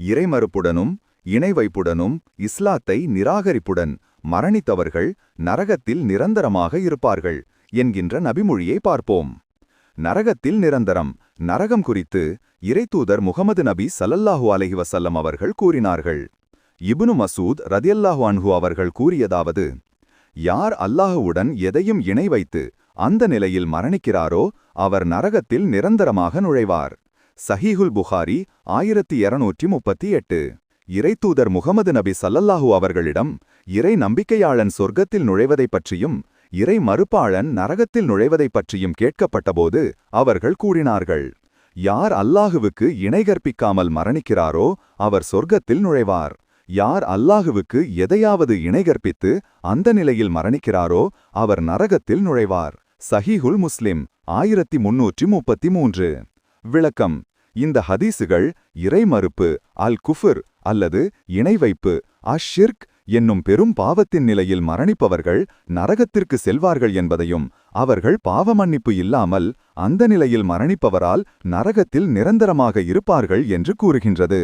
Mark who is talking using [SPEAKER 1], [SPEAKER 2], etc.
[SPEAKER 1] இறைமறுப்புடனும் இணை வைப்புடனும் இஸ்லாத்தை நிராகரிப்புடன் மரணித்தவர்கள் நரகத்தில் நிரந்தரமாக இருப்பார்கள் என்கின்ற நபிமொழியை பார்ப்போம். நரகத்தில் நிரந்தரம் நரகம் குறித்து இறைத்தூதர் முகமது நபி சல்லல்லாஹூ அலைஹி அவர்கள் கூறினார்கள். இப்னு மசூத் ரதியல்லாஹு அன்ஹு அவர்கள் கூறியதாவது யார் அல்லாஹுவுடன் எதையும் இணை வைத்து அந்த நிலையில் மரணிக்கிறாரோ அவர் நரகத்தில் நிரந்தரமாக நுழைவார். சஹீஹுல் புகாரி ஆயிரத்தி இருநூற்றி முப்பத்தி எட்டு. இறைத்தூதர் முகமது நபி சல்லல்லாஹு அவர்களிடம் இறை நம்பிக்கையாளன் சொர்க்கத்தில் நுழைவதைப் பற்றியும் இறை மறுப்பாளன் நரகத்தில் நுழைவதைப் பற்றியும் கேட்கப்பட்டபோது அவர்கள் கூறினார்கள் யார் அல்லாஹுவுக்கு இணை கற்பிக்காமல் மரணிக்கிறாரோ அவர் சொர்க்கத்தில் நுழைவார். யார் அல்லாஹுவுக்கு எதையாவது இணை கற்பித்து அந்த நிலையில் மரணிக்கிறாரோ அவர் நரகத்தில் நுழைவார். சஹீஹுல் முஸ்லிம் ஆயிரத்தி முன்னூற்றி முப்பத்தி மூன்று. விளக்கம். இந்த ஹதீசுகள் இறைமறுப்பு அல் குஃபுர் அல்லது இணை வைப்பு அஷிர்க் என்னும் பெரும் பாவத்தின் நிலையில் மரணிப்பவர்கள் நரகத்திற்கு செல்வார்கள் என்பதையும் அவர்கள் பாவமன்னிப்பு இல்லாமல் அந்த நிலையில் மரணிப்பவரால் நரகத்தில் நிரந்தரமாக இருப்பார்கள் என்று கூறுகின்றது.